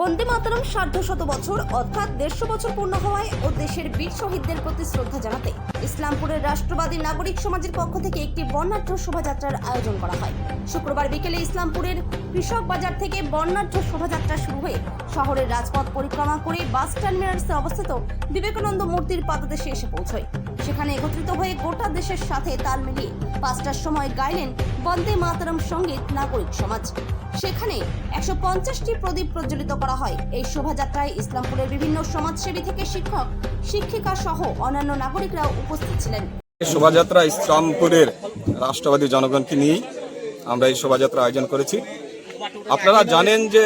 বন্দে মাতরম সার্ধ শত বছর, অর্থাৎ দেড়শো বছর পূর্ণ হওয়ায় ও দেশের বীর শহীদদের প্রতি শ্রদ্ধা জানাতে ইসলামপুরের রাষ্ট্রবাদী নাগরিক সমাজের পক্ষ থেকে একটি বর্ণাঢ্য শোভাযাত্রার আয়োজন করা হয়। শুক্রবার বিকেলে ইসলামপুরের কৃষক বাজার থেকে বর্ণাঢ্য শোভাযাত্রা শুরু হয়ে শহরের রাজপথ পরিক্রমা করে বাস টার্মিনালসে অবস্থিত বিবেকানন্দ মূর্তির পাদদেশে এসে পৌঁছয়। সেখানে একত্রিত হয়ে গোটা দেশের সাথে তাল মিলিয়ে পাঁচটার সময় গাইলেন বন্দে মাতরম সংগীত নাগরিক সমাজ। সেখানে একশো পঞ্চাশটি প্রদীপ প্রজ্বলিত করা হয়। এই শোভাযাত্রায় ইসলামপুরের বিভিন্ন সমাজসেবী থেকে শিক্ষক, শিক্ষিকা সহ অন্যান্য নাগরিকরাও উপস্থিত ছিলেন। শোভাযাত্রা ইসলামপুরের রাষ্ট্রবাদী জনগণকে নিয়েই আমরা এই শোভাযাত্রা আয়োজন করেছি। আপনারা জানেন যে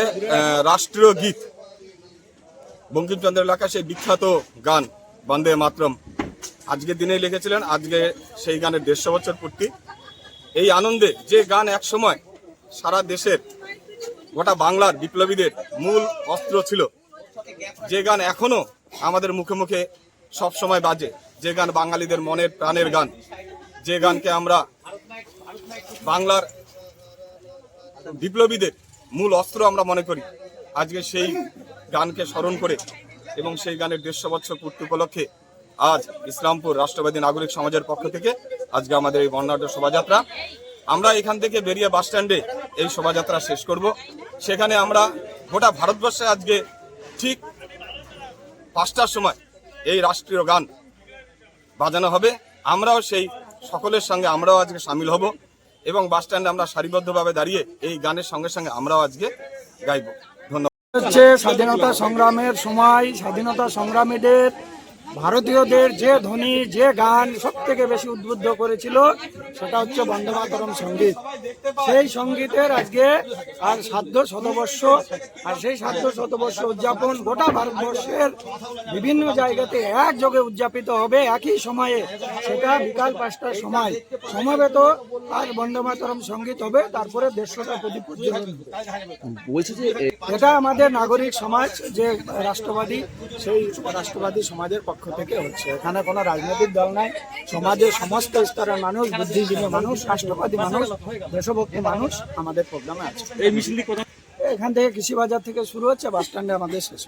রাষ্ট্রীয় গীত বঙ্কিমচন্দ্র লেখা সেই বিখ্যাত গান, বন্দে মাতরম, আজকের দিনে লিখেছিলেন, আজকে সেই গানের দেড়শো বছর পূর্তি। এই আনন্দে যে গান এক সময় সারা দেশের গোটা বাংলার বিপ্লবীদের মূল অস্ত্র ছিল। যে গান এখনও আমাদের মুখে মুখে সব সময় বাজে, যে গান বাঙালিদের মনের প্রাণের গান, যে গানকে আমরা বাংলার বিপ্লবীদের মূল অস্ত্র আমরা মনে করি। আজকে সেই গানকে স্মরণ করে এবং সেই গানের দেড়শো বছর পূর্তি উপলক্ষে আজ ইসলামপুর রাষ্ট্রবাদী নাগরিক সমাজের পক্ষ থেকে আজকে আমাদের এই বর্ণাঢ্য শোভাযাত্রা। আমরা এখান থেকে বেরিয়ে বাস স্ট্যান্ডে এই শোভাযাত্রা শেষ করব। সেখানে আমরা গোটা ভারতবর্ষে আজকে ঠিক পাঁচটার সময় এই রাষ্ট্রীয় গান বাজানো হবে। আমরাও সেই সকলের সঙ্গে আমরাও আজকে সামিল হব এবং বাস স্ট্যান্ডে আমরা সারিবদ্ধভাবে দাঁড়িয়ে এই গানের সঙ্গে সঙ্গে আমরাও আজকে গাইব। ধন্যবাদ। হচ্ছে স্বাধীনতা সংগ্রামের সময়, স্বাধীনতা সংগ্রামীদের ভারতীয়দের যে ধ্বনি যে গান সব থেকে বেশি উদ্বুদ্ধ করেছিল সেটা হচ্ছে বন্দে মাতরম সংগীত। সেই সঙ্গীতের আজকে আর সাধ্য শতবর্ষ আর সেই সাধ্য শতবর্ষ উদযাপন গোটা ভারতবর্ষের বিভিন্ন জায়গাতে একযোগে উদযাপিত হবে একই সময়ে। সেটা বিকাল পাঁচটার সময়। সমবেত আর বন্দে মাতরম সংগীত হবে তারপরে দেড়শোটা প্রদীপ বলছি যে এটা আমাদের নাগরিক সমাজ যে রাষ্ট্রবাদী সেই রাষ্ট্রবাদী সমাজের পক্ষ থেকে হচ্ছে। এখানে কোনো রাজনৈতিক দল নাই। সমাজের সমস্ত স্তরের মানুষ বুদ্ধিজীবী মানুষ রাষ্ট্রবাদী মানুষ দেশভক্তি মানুষ আমাদের প্রোগ্রামে আছে। এই কোথায় এখান থেকে কৃষি বাজার থেকে শুরু হচ্ছে বাস স্ট্যান্ডে আমাদের শেষ